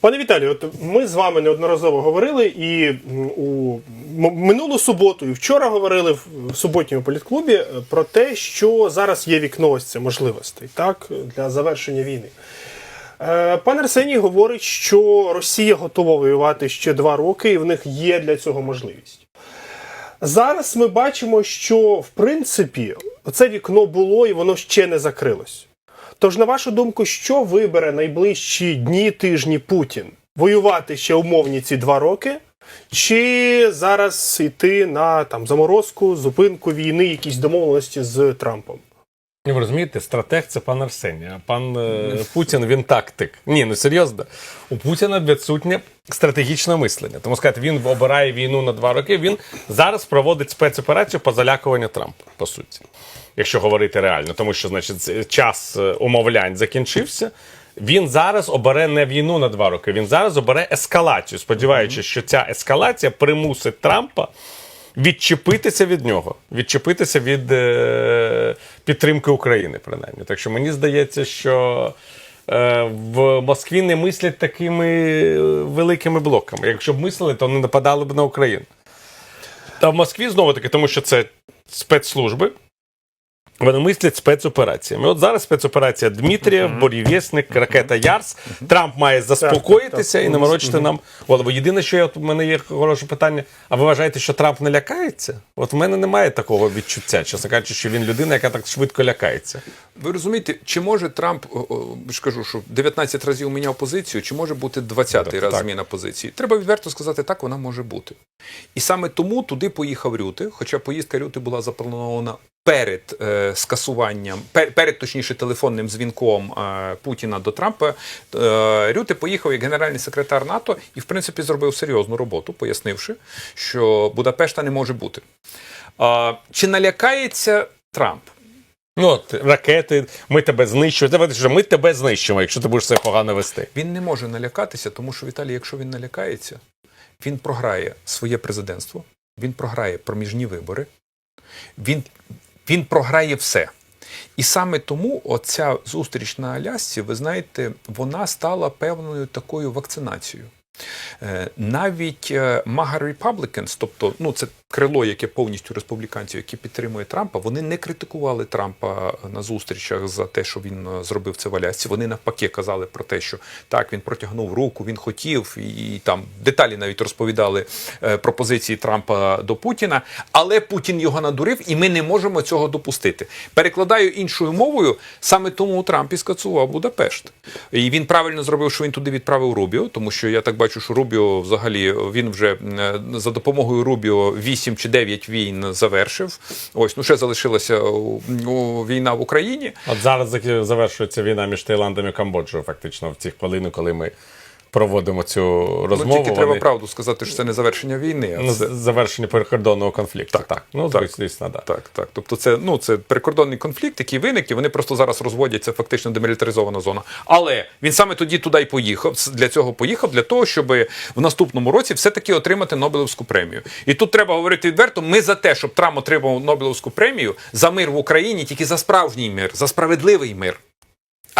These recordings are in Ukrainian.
Пане Віталію, от ми з вами неодноразово говорили і у минулу суботу, і вчора говорили в суботньому політклубі е, про те, що зараз є вікно ось це можливостей так, для завершення війни. Е, Пан Арсеній говорить, що Росія готова воювати ще два роки, і в них є для цього можливість. Зараз ми бачимо, що в принципі це вікно було і воно ще не закрилось. Тож, на вашу думку, що вибере найближчі дні, тижні Путін? Воювати ще умовні ці два роки, чи зараз йти на там заморозку, зупинку війни, якісь домовленості з Трампом? Ви розумієте, стратег це пан Арсеній, а пан е, Путін він тактик. Ні, ну серйозно. У Путіна відсутнє стратегічне мислення. Тому сказати, він обирає війну на два роки. Він зараз проводить спецоперацію по залякуванню Трампа, по суті, якщо говорити реально, тому що значить час е, умовлянь закінчився. Він зараз обере не війну на два роки. Він зараз обере ескалацію, сподіваючись, що ця ескалація примусить Трампа відчепитися від нього, відчепитися від е, підтримки України, принаймні. Так що мені здається, що е, в Москві не мислять такими е, великими блоками. Якщо б мислили, то вони нападали б на Україну. Та в Москві знову таки, тому що це спецслужби. Вони мислять спецопераціями. От зараз спецоперація Дмитрієв, Борівєсник, ракета Ярс. Трамп має заспокоїтися так, і не морочити нам голову. Єдине, що я от у мене є хороше питання. А ви вважаєте, що Трамп не лякається? От в мене немає такого відчуття, чесно кажучи, що він людина, яка так швидко лякається. Ви розумієте, чи може Трамп, ж кажу, що 19 разів міняв позицію, чи може бути 20-й раз так. зміна позиції? Треба відверто сказати, так вона може бути. І саме тому туди поїхав Рюти, хоча поїздка Рюти була запланована перед е, скасуванням, пер, перед точніше телефонним дзвінком е, Путіна до Трампа. Е, Рюти поїхав як генеральний секретар НАТО і, в принципі, зробив серйозну роботу, пояснивши, що Будапешта не може бути. А, чи налякається Трамп? Ну от ракети, ми тебе знищуємо. Ми тебе знищимо, якщо ти будеш себе погано вести. Він не може налякатися, тому що Віталій, якщо він налякається, він програє своє президентство, він програє проміжні вибори, він, він програє все. І саме тому оця зустріч на Алясці, ви знаєте, вона стала певною такою вакцинацією. Е, Навіть е, MAGA Republicans, тобто ну, це крило, яке повністю республіканців, які підтримує Трампа, вони не критикували Трампа на зустрічах за те, що він е, зробив це в Алясці. Вони навпаки казали про те, що так він протягнув руку, він хотів, і, і там деталі навіть розповідали пропозиції Трампа до Путіна. Але Путін його надурив, і ми не можемо цього допустити. Перекладаю іншою мовою, саме тому Трамп і скацував Будапешт. І він правильно зробив, що він туди відправив Рубіо, тому що я так бачу, що Рубіо взагалі він вже е, за допомогою Рубіо 8 чи 9 війн завершив. Ось ну ще залишилася війна в Україні. От зараз завершується війна між Таїландом і Камбоджою, фактично, в цих хвилини, коли ми проводимо цю розмову. ну, тільки треба вони- правду сказати, що це не завершення війни, а Ну, це завершення перекордонного конфлікту. Так, так. Ну, Так. звісно, да. Так, так. Тобто, це ну це прикордонний конфлікт, який виник, і вони просто зараз розводять це фактично демілітаризована зона. Але він саме тоді туди й поїхав. Для цього поїхав, для того, щоб в наступному році все-таки отримати Нобелівську премію. І тут треба говорити відверто: ми за те, щоб Трамп отримав Нобелівську премію за мир в Україні, тільки за справжній мир, за справедливий мир.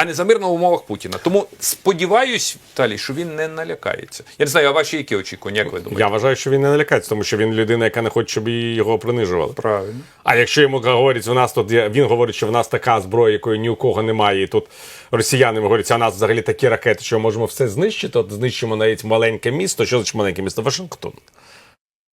А не за мир на умовах Путіна. Тому сподіваюсь, Віталій, що він не налякається. Я не знаю, а ваші які очікування, як ви думаєте? Я вважаю, що він не налякається, тому що він людина, яка не хоче, щоб її- його принижували. Правильно. А якщо йому говорять, у нас тут є, він говорить, що в нас така зброя, якої ні у кого немає, і тут росіяни говорять, а у нас взагалі такі ракети, що ми можемо все знищити, от знищимо навіть маленьке місто. Що значить маленьке місто? Вашингтон.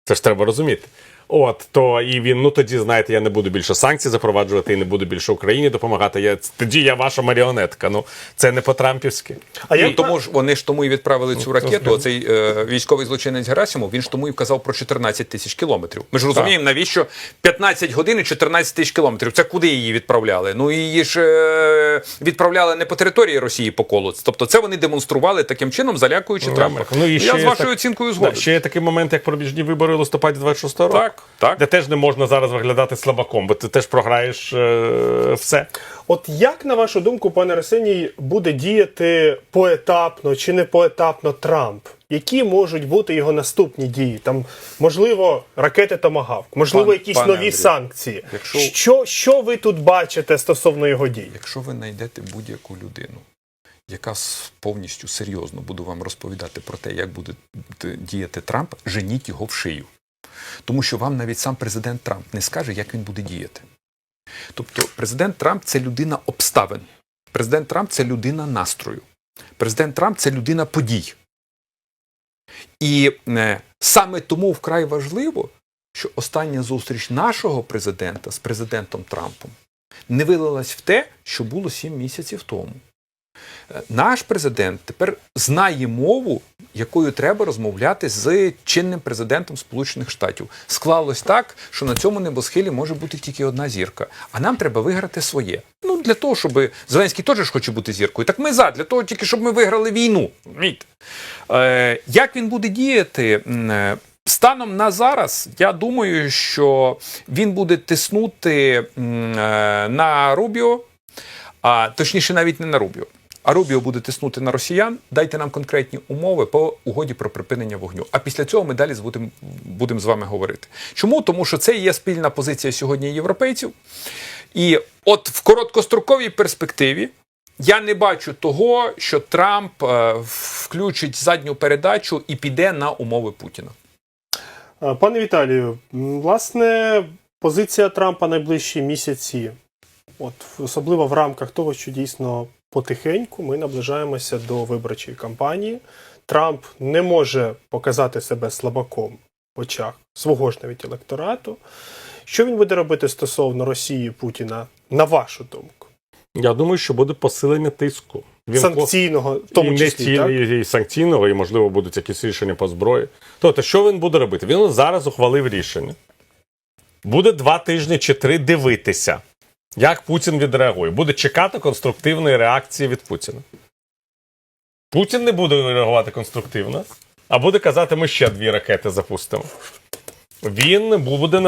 Це ж треба розуміти. От то і він, ну тоді знаєте, я не буду більше санкцій запроваджувати і не буду більше Україні допомагати. Я тоді я ваша маріонетка. Ну це не по-трампівськи. А Ну, як тому ж вони ж тому і відправили цю ракету. Оцей е, військовий злочинець Герасимов, він ж тому і вказав про 14 тисяч кілометрів. Ми ж розуміємо, навіщо 15 годин і 14 тисяч кілометрів. Це куди її відправляли? Ну її ж е, відправляли не по території Росії по колу. Тобто це вони демонстрували таким чином, залякуючи Трампа. Ну, і ще Я з вашою так- оцінкою Да, згоден. ще є такий момент, як пробіжні вибори у листопаді 26 року. Так, так. Де теж не можна зараз виглядати слабаком, бо ти теж програєш е, все. От як, на вашу думку, пане Арсеній, буде діяти поетапно чи не поетапно Трамп? Які можуть бути його наступні дії? Там, можливо, ракети Томагавк, можливо, Пан- якісь пане нові Андрію, санкції. якщо- Що, що ви тут бачите стосовно його дій? Якщо ви знайдете будь-яку людину, яка с- повністю серйозно буде вам розповідати про те, як буде д- діяти Трамп, женіть його в шию. Тому що вам навіть сам президент Трамп не скаже, як він буде діяти. Тобто, президент Трамп це людина обставин. Президент Трамп це людина настрою. Президент Трамп це людина подій. І е, саме тому вкрай важливо, що остання зустріч нашого президента з президентом Трампом не вилилась в те, що було сім місяців тому. Е, Наш президент тепер знає мову, якою треба розмовляти з чинним президентом Сполучених Штатів. Склалось так, що на цьому небосхилі може бути тільки одна зірка, а нам треба виграти своє. Ну для того, щоб Зеленський теж хоче бути зіркою. Так ми за для того, тільки щоб ми виграли війну. Е, як він буде діяти? Е, Станом на зараз, я думаю, що він буде тиснути е, на Рубіо, а точніше, навіть не на Рубіо. А Рубіо буде тиснути на росіян. Дайте нам конкретні умови по угоді про припинення вогню. А після цього ми далі будемо будем з вами говорити. Чому? Тому що це є спільна позиція сьогодні європейців. І от в короткостроковій перспективі я не бачу того, що Трамп е, включить задню передачу і піде на умови Путіна. Е, Пане Віталію, власне, позиція Трампа найближчі місяці, от особливо в рамках того, що дійсно потихеньку ми наближаємося до виборчої кампанії. Трамп не може показати себе слабаком в очах свого ж навіть електорату. Що він буде робити стосовно Росії Путіна, на вашу думку? Я думаю, що буде посилення тиску. Він Санкційного, в тому і, числі, не так? тільки і санкційного, і можливо будуть якісь рішення по зброї. Тобто, що він буде робити? Він зараз ухвалив рішення. Буде два тижні чи три дивитися, як Путін відреагує. Буде чекати конструктивної реакції від Путіна. Путін не буде реагувати конструктивно, а буде казати, ми ще дві ракети запустимо. Він буде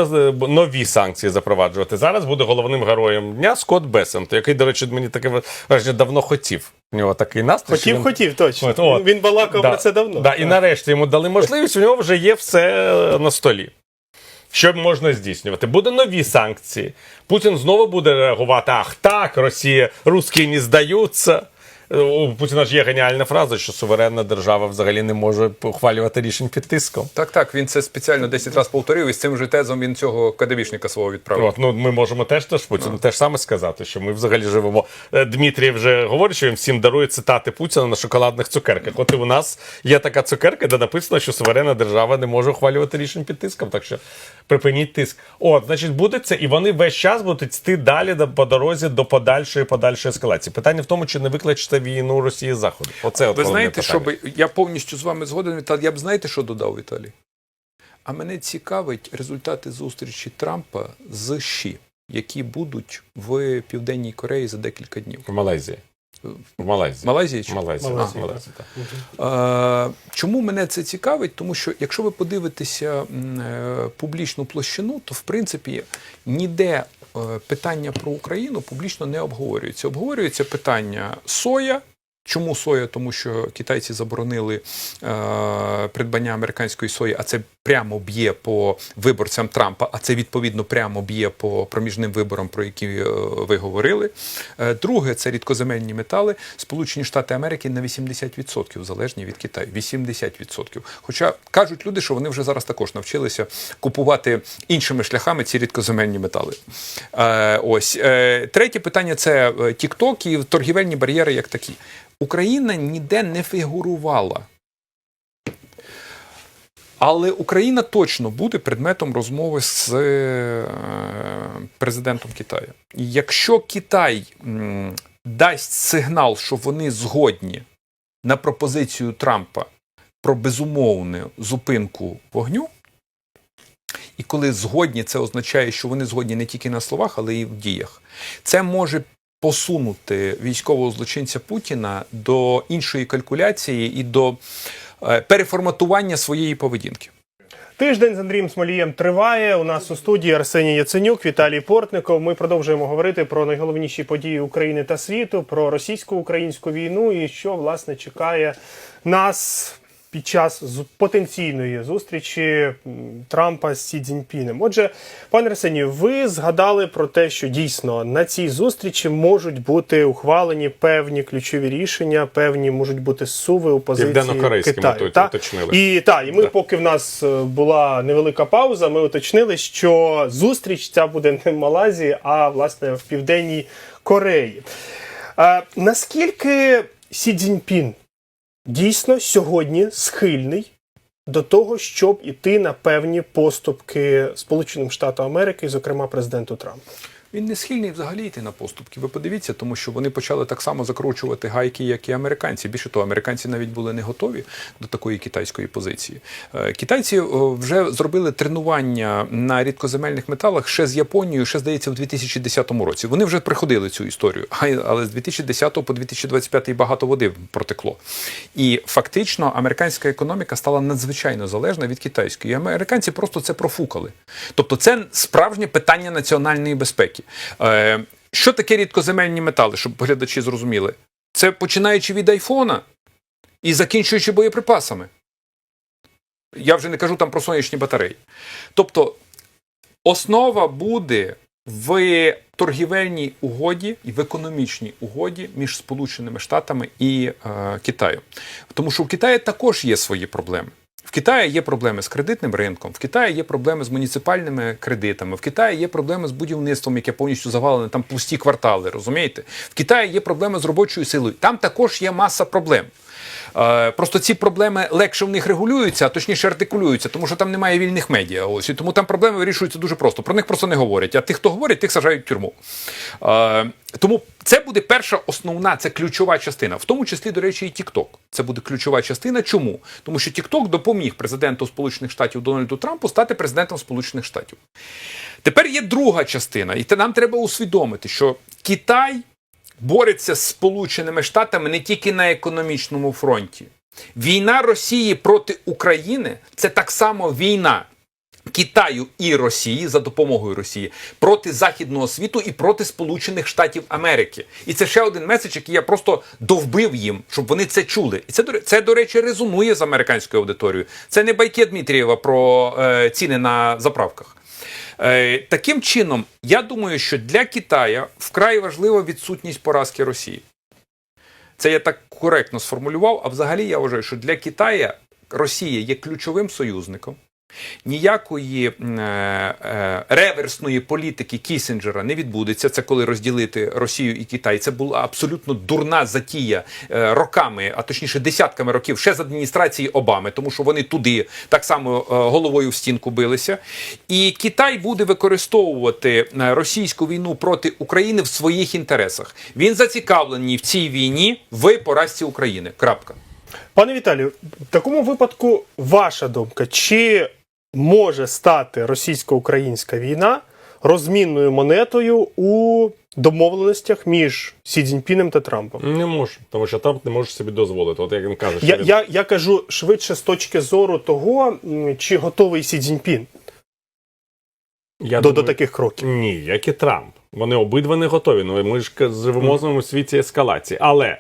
нові санкції запроваджувати. Зараз буде головним героєм дня Скотт Бесент, який, до речі, мені таке враження давно хотів. У нього такий настрій. Хотів, він- хотів, точно. От, от. Він балакав Да, про це давно. Да, і нарешті йому дали можливість, у нього вже є все на столі. Що можна здійснювати? Буде нові санкції. Путін знову буде реагувати: ах так, Росія, русські не здаються. Е, У Путіна ж є геніальна фраза, що суверенна держава взагалі не може ухвалювати рішень під тиском. Так, так, він це спеціально 10 разів повторив, і з цим же тезом він цього кадебішника свого відправив. От, ну, ми можемо теж теж Путіну теж саме сказати, що ми взагалі живемо. Е, Дмитрій вже говорить, що він всім дарує цитати Путіна на шоколадних цукерках. От і у нас є така цукерка, де написано, що суверенна держава не може ухвалювати рішень під тиском. Так що припиніть тиск. От, значить, буде це, і вони весь час будуть йти далі по дорозі до подальшої подальшої ескалації. Питання в тому, чи не викличте війну Росії з заходу. Оце от Ви знаєте, що би я повністю з вами згоден, Віталій. Я б знаєте, що додав Віталій? А мене цікавить результати зустрічі Трампа з Ші, які будуть в Південній Кореї за декілька днів. в Малайзії. В Малайзії. Малайзії чи Малайзія. Малайзія, А, Малайзія, так. Е, Чому мене це цікавить? Тому що якщо ви подивитеся е, публічну площину, то в принципі ніде е, питання про Україну публічно не обговорюється. Обговорюється питання соя. Чому соя? Тому що китайці заборонили е, придбання американської сої, а це прямо б'є по виборцям Трампа, а це відповідно прямо б'є по проміжним виборам, про які е, ви говорили. Е, друге, це рідкоземельні метали. Сполучені Штати Америки на 80% залежні від Китаю. 80%. Хоча кажуть люди, що вони вже зараз також навчилися купувати іншими шляхами ці рідкоземельні метали. Е, ось Е, третє питання це TikTok і торгівельні бар'єри як такі. Україна ніде не фігурувала. Але Україна точно буде предметом розмови з е, президентом Китаю. Якщо Китай дасть сигнал, що вони згодні на пропозицію Трампа про безумовну зупинку вогню, і коли згодні, це означає, що вони згодні не тільки на словах, але й в діях. Це може посунути військового злочинця Путіна до іншої калькуляції і до е, переформатування своєї поведінки. Тиждень з Андрієм Смолієм триває. У нас у студії Арсеній Яценюк, Віталій Портников. Ми продовжуємо говорити про найголовніші події України та світу, про російсько-українську війну і що власне чекає нас під час потенційної зустрічі Трампа з Сі Цзіньпінем. Отже, пане Арсенію, ви згадали про те, що дійсно на цій зустрічі можуть бути ухвалені певні ключові рішення, певні можуть бути суви у позиції Китаю. та? уточнили. І так, і ми, Да. поки в нас е, була невелика пауза, ми уточнили, що зустріч ця буде не в Малайзії, а власне в Південній Кореї. А, наскільки Сі Цзіньпін дійсно сьогодні схильний до того, щоб іти на певні поступки Сполученим Штатам Америки, зокрема президенту Трампу? Він не схильний взагалі йти на поступки. Ви подивіться, тому що вони почали так само закручувати гайки, як і американці. Більше того, американці навіть були не готові до такої китайської позиції. Е, Китайці вже зробили тренування на рідкоземельних металах ще з Японією, ще здається, в 2010 році. Вони вже приходили цю історію, але з 2010 по 2025 багато води протекло. І фактично американська економіка стала надзвичайно залежна від китайської. І американці просто це профукали. Тобто, це справжнє питання національної безпеки. Е, що таке рідкоземельні метали, щоб глядачі зрозуміли? Це починаючи від айфона і закінчуючи боєприпасами. Я вже не кажу там про сонячні батареї. Тобто, основа буде в торгівельній угоді і в економічній угоді між Сполученими Штатами і е, Китаєм. Тому що в Китаї також є свої проблеми. В Китаї є проблеми з кредитним ринком, в Китаї є проблеми з муніципальними кредитами, в Китаї є проблеми з будівництвом, яке повністю завалене, там пусті квартали, розумієте? В Китаї є проблеми з робочою силою. Там також є маса проблем. Е, Просто ці проблеми легше в них регулюються, а точніше артикулюються, тому що там немає вільних медіа. Ось і тому там проблеми вирішуються дуже просто. Про них просто не говорять. А тих, хто говорить, тих сажають в тюрму. Е, Тому це буде перша основна, це ключова частина, в тому числі, до речі, і TikTok. Це буде ключова частина. Чому? Тому що TikTok допоміг президенту Сполучених Штатів Дональду Трампу стати президентом Сполучених Штатів. Тепер є друга частина, і нам треба усвідомити, що Китай бореться з Сполученими Штатами не тільки на економічному фронті. Війна Росії проти України це так само війна. Китаю і Росії за допомогою Росії проти західного світу і проти Сполучених Штатів Америки. І це ще один меседж, який я просто довбив їм, щоб вони це чули. І це це, до речі, резонує з американською аудиторією. Це не байки Дмитрієва про е, ціни на заправках. Е, таким чином, я думаю, що для Китая вкрай важлива відсутність поразки Росії. Це я так коректно сформулював. А взагалі я вважаю, що для Китая Росія є ключовим союзником. Ніякої е, е, реверсної політики Кісінджера не відбудеться. Це коли розділити Росію і Китай. Це була абсолютно дурна затія е, роками, а точніше десятками років ще з адміністрації Обами, тому що вони туди так само е, головою в стінку билися. І Китай буде використовувати е, російську війну проти України в своїх інтересах. Він зацікавлений в цій війні в поразці України. Крапка. Пане Віталію, в такому випадку ваша думка, чи може стати російсько-українська війна розмінною монетою у домовленостях між Сі Цзіньпінем та Трампом? Не можу, тому що Трамп не може собі дозволити. От як він каже, що Я, він... я, я кажу швидше з точки зору того, м, чи готовий Сі Цзіньпін я до, думаю, до таких кроків. Ні, як і Трамп. Вони обидва не готові. Ну ми ж ка- живемо в світі ескалації. Але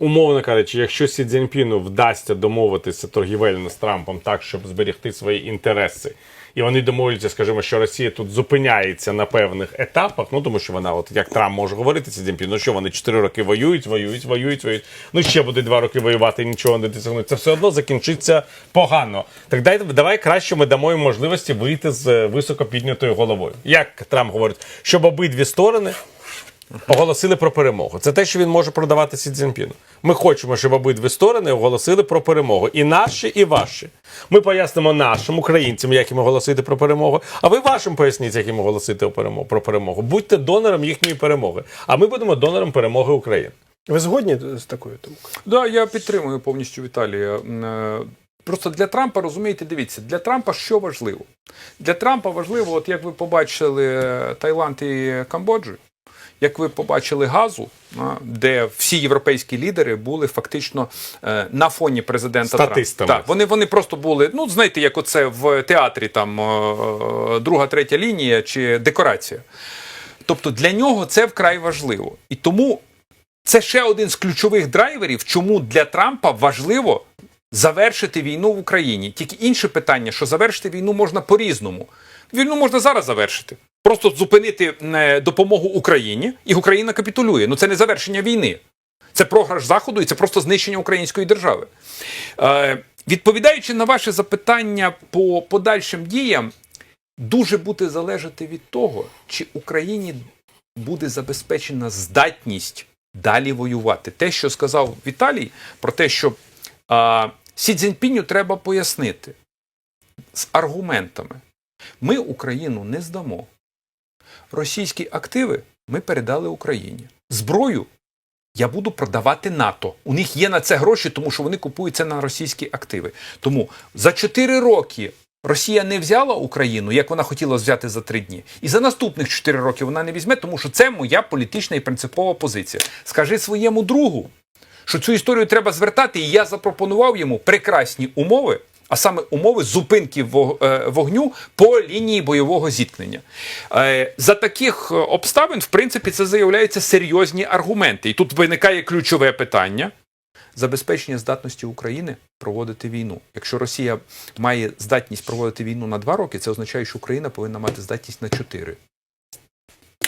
умовно кажучи, якщо Сі Цзіньпіну вдасться домовитися торгівельно з Трампом так, щоб зберегти свої інтереси. І вони домовляться, скажімо, що Росія тут зупиняється на певних етапах. Ну тому що вона, от як Трамп може говорити Сі Цзіньпіну, ну що вони 4 роки воюють, воюють, воюють, воюють. Ну ще буде 2 роки воювати нічого не досягнуть. Це все одно закінчиться погано. Так дай давай краще ми дамо їм можливості вийти з е, високо піднятою головою. Як Трамп говорить, щоб обидві сторони оголосили про перемогу. Це те, що він може продавати Сі Цзіньпіну. Ми хочемо, щоб обидві сторони оголосили про перемогу. І наші, і ваші. Ми пояснимо нашим українцям, як їм оголосити про перемогу. А ви вашим поясніть, як їм оголосити про перемогу. Будьте донором їхньої перемоги. А ми будемо донором перемоги України. Ви згодні з такою думкою? Да, я підтримую повністю Віталія. Е, Просто для Трампа, розумієте, дивіться, для Трампа що важливо? Для Трампа важливо, от як ви побачили е, Таїланд і Камбоджу, як ви побачили газу, де всі європейські лідери були фактично е, на фоні президента Статистами. Трампа. Так, вони, вони просто були, ну знаєте, як оце в театрі, там друга, третя лінія чи декорація. Тобто для нього це вкрай важливо. І тому це ще один з ключових драйверів, чому для Трампа важливо завершити війну в Україні. Тільки інше питання, що завершити війну можна по-різному. Війну можна зараз завершити. Просто зупинити е, допомогу Україні, і Україна капітулює. Ну це не завершення війни. Це програш Заходу і це просто знищення української держави. Е, відповідаючи на ваше запитання по подальшим діям, дуже буде залежати від того, чи Україні буде забезпечена здатність далі воювати. Те, що сказав Віталій, про те, що а, Сі Цзіньпіню треба пояснити з аргументами. Ми Україну не здамо. Російські активи ми передали Україні. Зброю я буду продавати НАТО. У них є на це гроші, тому що вони купують це на російські активи. Тому за 4 роки Росія не взяла Україну, як вона хотіла взяти за 3 дні. І за наступних 4 роки вона не візьме, тому що це моя політична і принципова позиція. Скажи своєму другу, що цю історію треба звертати, і я запропонував йому прекрасні умови. А саме умови зупинки е, вогню по лінії бойового зіткнення. Е, За таких е, обставин, в принципі, це заявляються серйозні аргументи. І тут виникає ключове питання: забезпечення здатності України проводити війну. Якщо Росія має здатність проводити війну на два роки, це означає, що Україна повинна мати здатність на чотири.